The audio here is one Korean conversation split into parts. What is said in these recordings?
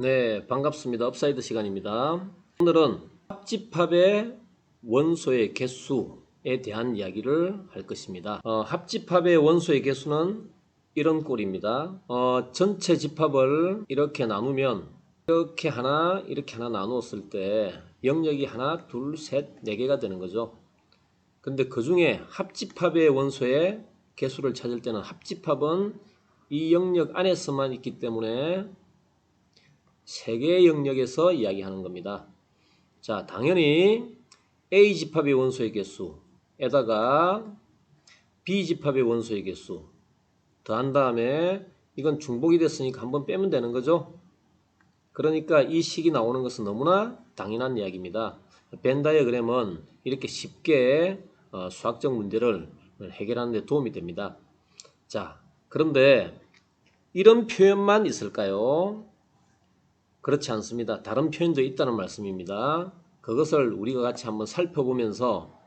네, 반갑습니다. 업사이드 시간입니다. 오늘은 합집합의 원소의 개수에 대한 이야기를 할 것입니다. 어, 합집합의 원소의 개수는 이런 꼴입니다. 어, 전체 집합을 이렇게 나누면 이렇게 하나, 이렇게 하나 나누었을 때 영역이 하나, 둘, 셋, 네 개가 되는 거죠. 근데 그 중에 합집합의 원소의 개수를 찾을 때는 합집합은 이 영역 안에서만 있기 때문에 세 개의 영역에서 이야기하는 겁니다. 자, 당연히 A 집합의 원소의 개수에다가 B 집합의 원소의 개수 더한 다음에 이건 중복이 됐으니까 한번 빼면 되는 거죠. 그러니까 이 식이 나오는 것은 너무나 당연한 이야기입니다. 벤 다이어그램은 이렇게 쉽게 어, 수학적 문제를 해결하는 데 도움이 됩니다. 자, 그런데 이런 표현만 있을까요? 그렇지 않습니다. 다른 표현도 있다는 말씀입니다. 그것을 우리가 같이 한번 살펴보면서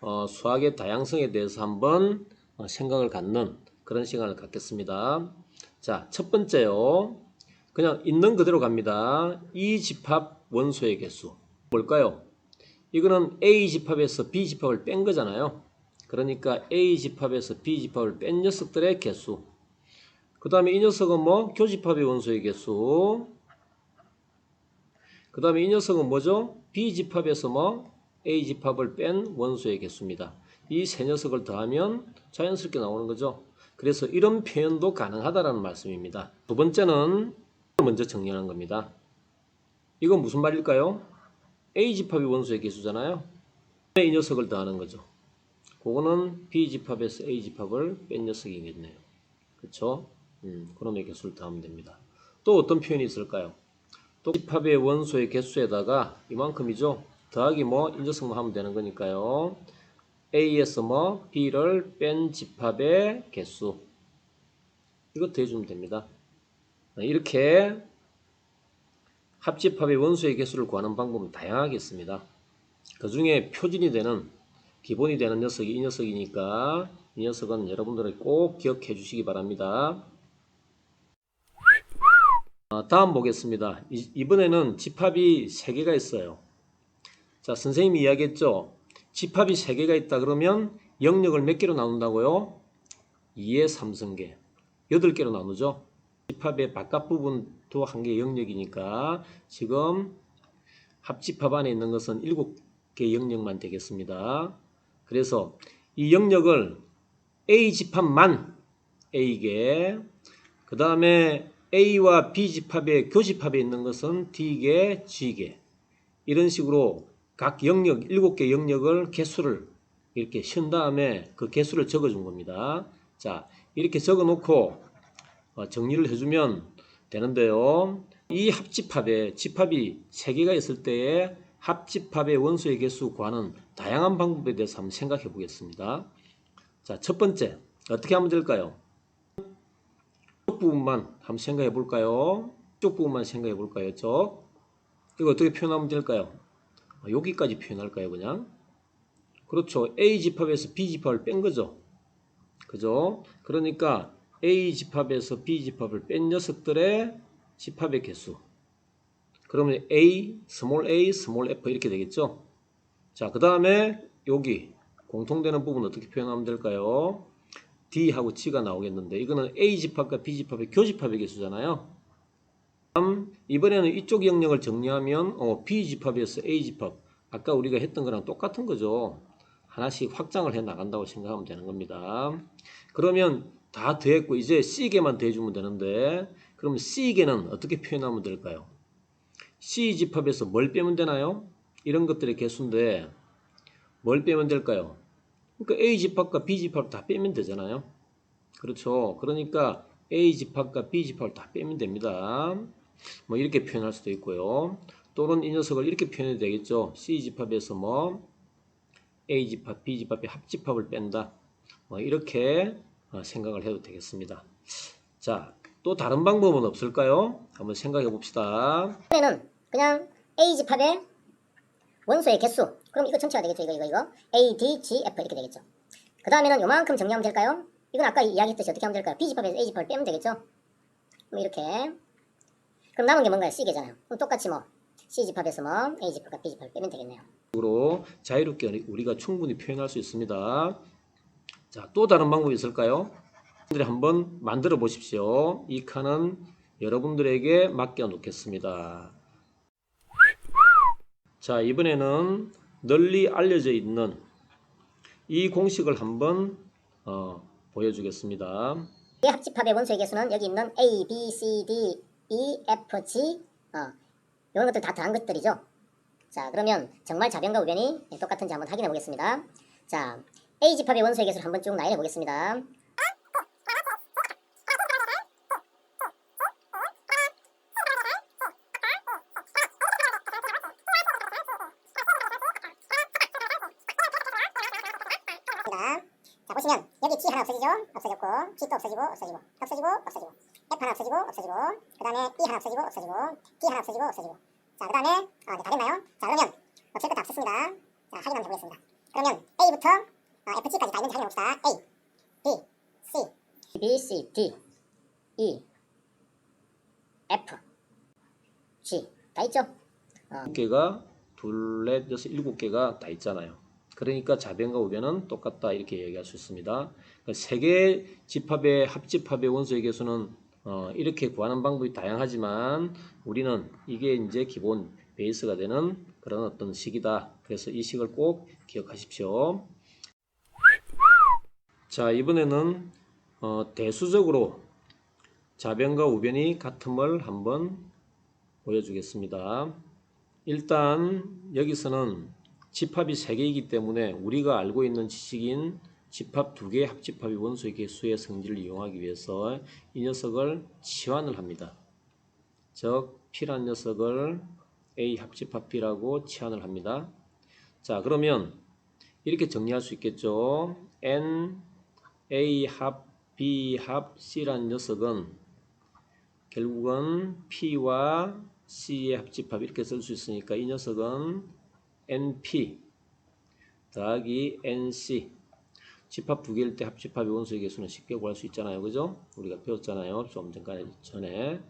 어, 수학의 다양성에 대해서 한번 어, 생각을 갖는 그런 시간을 갖겠습니다. 자, 첫 번째요. 그냥 있는 그대로 갑니다. 이 집합 원소의 개수 뭘까요? 이거는 A 집합에서 B 집합을 뺀 거잖아요. 그러니까 A 집합에서 B 집합을 뺀 녀석들의 개수. 그 다음에 이 녀석은 뭐 교집합의 원소의 개수. 그 다음에 이 녀석은 뭐죠? B 집합에서 뭐 A 집합을 뺀 원소의 개수입니다. 이 세 녀석을 더하면 자연스럽게 나오는 거죠. 그래서 이런 표현도 가능하다라는 말씀입니다. 두 번째는 먼저 정리하는 겁니다. 이건 무슨 말일까요? A 집합이 원소의 개수잖아요. 이 녀석을 더하는 거죠. 그거는 B 집합에서 A 집합을 뺀 녀석이겠네요. 그렇죠? 음, 그놈의 개수를 더하면 됩니다. 또 어떤 표현이 있을까요? 또 집합의 원소의 개수에다가 이만큼이죠. 더하기 뭐이 녀석만 하면 되는 거니까요. A에서 뭐 B를 뺀 집합의 개수 이거 더해주면 됩니다. 이렇게 합집합의 원소의 개수를 구하는 방법은 다양하게 있습니다. 그 중에 표준이 되는 기본이 되는 녀석이 이 녀석이니까 이 녀석은 여러분들이 꼭 기억해 주시기 바랍니다. 아, 다음 보겠습니다. 이- 이번에는 집합이 3개가 있어요. 자, 선생님이 이야기했죠. 집합이 3개가 있다 그러면 영역을 몇 개로 나눈다고요? 2의 3승계. 8개로 나누죠. 집합의 바깥 부분도 한 개의 영역이니까 지금 합집합 안에 있는 것은 7개 영역만 되겠습니다. 그래서 이 영역을 A 집합만 A개, 그 다음에 A와 B 집합의 교집합에 있는 것은 D개, G개. 이런 식으로 각 영역, 7개 영역을 개수를 이렇게 신 다음에 그 개수를 적어준 겁니다. 자, 이렇게 적어 놓고 어, 정리를 해주면 되는데요. 이 합집합에 집합이 3개가 있을 때에 합집합의 원소의 개수 구하는 다양한 방법에 대해서 한번 생각해 보겠습니다. 자, 첫 번째, 어떻게 하면 될까요? 이쪽 부분만 한번 생각해 볼까요? 이쪽 부분만 생각해 볼까요? 쪽. 이거 어떻게 표현하면 될까요? 아, 여기까지 표현할까요, 그냥? 그렇죠. A 집합에서 B 집합을 뺀 거죠. 그죠? 그러니까 A 집합에서 B 집합을 뺀 녀석들의 집합의 개수. 그러면 A, 스몰 a, 스몰 f 이렇게 되겠죠? 자, 그 다음에 여기 공통되는 부분 어떻게 표현하면 될까요? D하고 G가 나오겠는데 이거는 A 집합과 B 집합의 교집합의 개수잖아요. 다음 이번에는 이쪽 영역을 정리하면 어, B 집합에서 A 집합 아까 우리가 했던 거랑 똑같은 거죠. 하나씩 확장을 해 나간다고 생각하면 되는 겁니다. 그러면 다 더했고 이제 C개만 더해주면 되는데 그러면 C개는 어떻게 표현하면 될까요? C 집합에서 뭘 빼면 되나요? 이런 것들의 개수인데 뭘 빼면 될까요? 그러니까 A 집합과 B 집합을 다 빼면 되잖아요. 그렇죠. 그러니까 A 집합과 B 집합을 다 빼면 됩니다. 뭐 이렇게 표현할 수도 있고요. 또는 이 녀석을 이렇게 표현해도 되겠죠. C 집합에서 뭐 A 집합, B 집합의 합집합을 뺀다. 뭐 이렇게 어, 생각을 해도 되겠습니다. 자, 또 다른 방법은 없을까요? 한번 생각해 봅시다. 이번에는 그냥 A 집합의 원소의 개수. 그럼 이거 전체가 되겠죠. 이거 이거 이거. A, D, G, F 이렇게 되겠죠. 그 다음에는 요만큼 정리하면 될까요? 이건 아까 이야기했듯이 어떻게 하면 될까요? B 집합에서 A 집합을 빼면 되겠죠. 뭐 이렇게. 그럼 남은 게 뭔가요? C개잖아요. 그럼 똑같이 뭐 C 집합에서 뭐 A 집합과 B 집합을 빼면 되겠네요. 으로 자유롭게 우리가 충분히 표현할 수 있습니다. 자, 또 다른 방법이 있을까요? 여러분들이 한번 만들어 보십시오. 이 칸은 여러분들에게 맡겨 놓겠습니다. 자, 이번에는 널리 알려져 있는 이 공식을 한번 어, 보여주겠습니다. 이 합집합의 원소의 개수는 여기 있는 A, B, C, D, E, F, G 어, 이런 것들 다 더한 것들이죠. 자 그러면 정말 자변과 우변이 똑같은지 한번 확인해 보겠습니다. 자 A 집합의 원소의 개수를 한번 쭉 나열해 보겠습니다. 여기 G 하나 없어지죠? 없어졌고 G 또 없어지고 없어지고. 없어지고 없어지고. F 하나 없어지고 없어지고. 그 다음에 E 하나 없어지고 없어지고. D 하나 없어지고 없어지고. 자그 다음에 아, 네, 다 됐나요? 자 그러면 없앨 것다 없앴습니다. 자 확인 한번 해보겠습니다. 그러면 A부터 아, FG까지 다 있는지 확인해봅시다. A, B, C. B, C, D, E, F, G 다 있죠? 개가 둘, 넷, 여섯, 일곱 개가 다 있잖아요. 그러니까 자변과 우변은 똑같다 이렇게 얘기할 수 있습니다. 그러니까 세 개의 집합의 합집합의 원소의 개수는 어, 이렇게 구하는 방법이 다양하지만 우리는 이게 이제 기본 베이스가 되는 그런 어떤 식이다. 그래서 이 식을 꼭 기억하십시오. 자 이번에는 어, 대수적으로 자변과 우변이 같음을 한번 보여주겠습니다. 일단 여기서는 집합이 3개이기 때문에 우리가 알고 있는 지식인 집합 2개의 합집합이 원소의 개수의 성질을 이용하기 위해서 이 녀석을 치환을 합니다. 즉 P란 녀석을 A 합집합 B라고 치환을 합니다. 자 그러면 이렇게 정리할 수 있겠죠. N A 합 B 합 C란 녀석은 결국은 P와 C의 합집합 이렇게 쓸 수 있으니까 이 녀석은 NP 더하기 NC 집합 두 개일 때 합집합의 원소의 개수는 쉽게 구할 수 있잖아요. 그죠? 우리가 배웠잖아요. 좀 전에.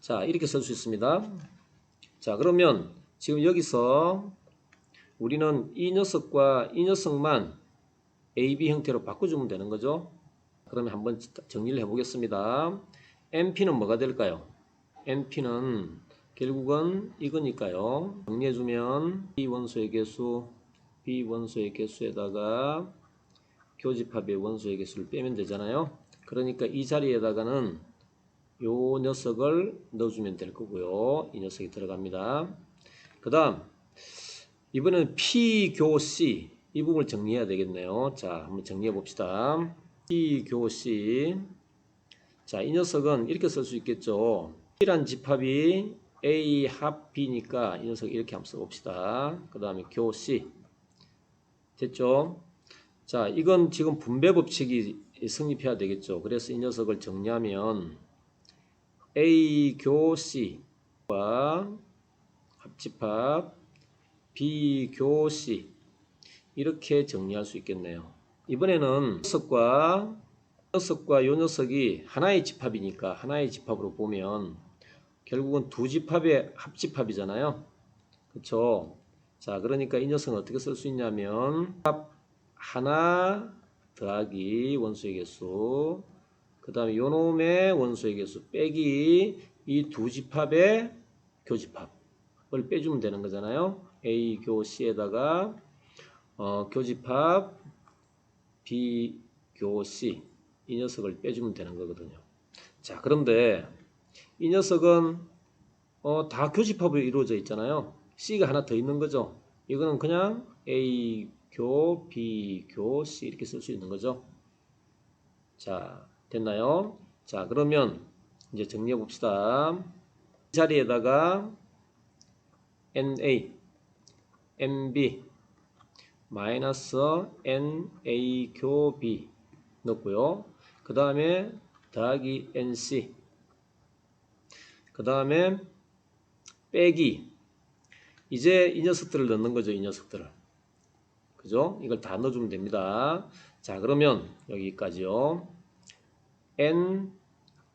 자, 이렇게 쓸 수 있습니다. 자, 그러면 지금 여기서 우리는 이 녀석과 이 녀석만 AB 형태로 바꿔주면 되는 거죠. 그러면 한번 정리를 해보겠습니다. NP는 뭐가 될까요? NP는 결국은 이거니까요. 정리해주면 B 원소의 개수, B 원소의 개수에다가 교집합의 원소의 개수를 빼면 되잖아요. 그러니까 이 자리에다가는 요 녀석을 넣어주면 될 거고요. 이 녀석이 들어갑니다. 그 다음 이번에는 P 교 C 이 부분을 정리해야 되겠네요. 자, 한번 정리해 봅시다. P 교 C 자, 이 녀석은 이렇게 쓸 수 있겠죠. P란 집합이 A 합 B니까 이 녀석 이렇게 한번 써봅시다. 그 다음에 교 C 됐죠? 자, 이건 지금 분배 법칙이 성립해야 되겠죠. 그래서 이 녀석을 정리하면 A 교 C와 합집합 B 교 C 이렇게 정리할 수 있겠네요. 이번에는 녀석과 녀석과 요 녀석이 하나의 집합이니까 하나의 집합으로 보면 결국은 두 집합의 합집합이잖아요. 그렇죠? 자, 그러니까 이 녀석은 어떻게 쓸 수 있냐면 합 하나 더하기 원소의 개수 그 다음에 요놈의 원소의 개수 빼기 이 두 집합의 교집합을 빼주면 되는 거잖아요. A 교 C에다가 어, 교집합 B 교 C 이 녀석을 빼주면 되는 거거든요. 자, 그런데 이 녀석은 어, 다 교집합으로 이루어져 있잖아요. C가 하나 더 있는 거죠. 이거는 그냥 A 교, B 교, C 이렇게 쓸 수 있는 거죠. 자, 됐나요? 자, 그러면 이제 정리해 봅시다. 이 자리에다가 NA, NB, 마이너스 NA 교 B 넣고요. 그 다음에 더하기 NC, 그 다음에 빼기. 이제 이 녀석들을 넣는 거죠, 이 녀석들을. 그죠? 이걸 다 넣어주면 됩니다. 자, 그러면 여기까지요. N,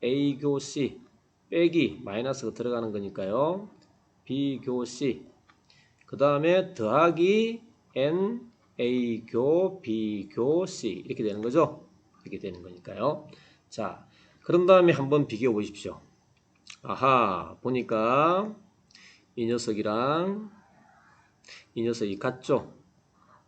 A 교 C, 빼기 마이너스가 들어가는 거니까요. 비교시 그 다음에 더하기 n a 교 비교 c 이렇게 되는 거죠. 이렇게 되는 거니까요. 자, 그런 다음에 한번 비교해 보십시오. 아하, 보니까 이 녀석이랑 이 녀석이 같죠.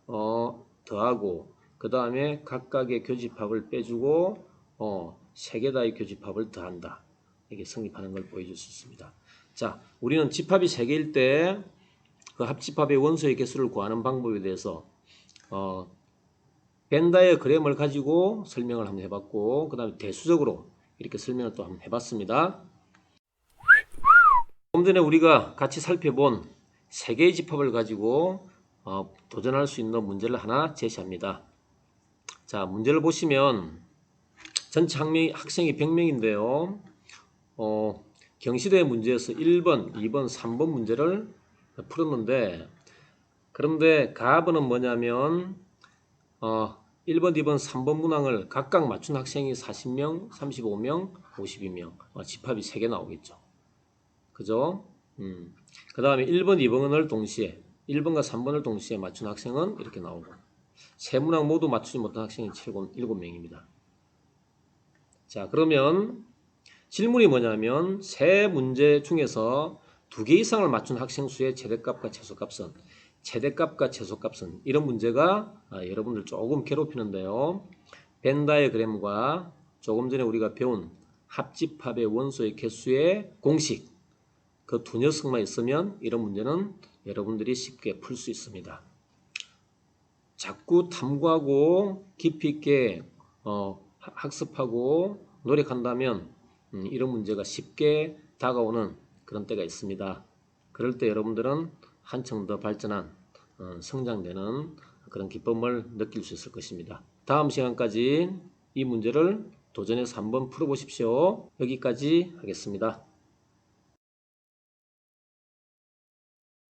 어, 더하고 그 다음에 각각의 교집합을 빼주고 어, 세 개 다의 교집합을 더한다. 이게 성립하는 걸 보여줄 수 있습니다. 자, 우리는 집합이 세 개일 때 그 합집합의 원소의 개수를 구하는 방법에 대해서 어, 벤다의 그램을 가지고 설명을 한번 해봤고 그 다음에 대수적으로 이렇게 설명을 또 한번 해봤습니다. 좀 전에 우리가 같이 살펴본 세 개의 집합을 가지고 어, 도전할 수 있는 문제를 하나 제시합니다. 자, 문제를 보시면 전체 학명이, 학생이 100명인데요. 어, 경시대 문제에서 1번, 2번, 3번 문제를 풀었는데 그런데 가번은 뭐냐면 어, 1번, 2번, 3번 문항을 각각 맞춘 학생이 40명, 35명, 52명 어, 집합이 3개 나오겠죠. 그죠? 음. 그 다음에 1번, 2번을 동시에 1번과 3번을 동시에 맞춘 학생은 이렇게 나오고 세 문항 모두 맞추지 못한 학생이 7, 7명입니다. 자 그러면 질문이 뭐냐면 세 문제 중에서 두 개 이상을 맞춘 학생 수의 최대값과 최소값은 최대값과 최소값은 이런 문제가 아, 여러분들 조금 괴롭히는데요. 벤 다이그램과 조금 전에 우리가 배운 합집합의 원소의 개수의 공식 그 두 녀석만 있으면 이런 문제는 여러분들이 쉽게 풀 수 있습니다. 자꾸 탐구하고 깊이 있게 어, 하- 학습하고 노력한다면 음, 이런 문제가 쉽게 다가오는 그런 때가 있습니다. 그럴 때 여러분들은 한층 더 발전한 어, 성장되는 그런 기쁨을 느낄 수 있을 것입니다. 다음 시간까지 이 문제를 도전해서 한번 풀어보십시오. 여기까지 하겠습니다.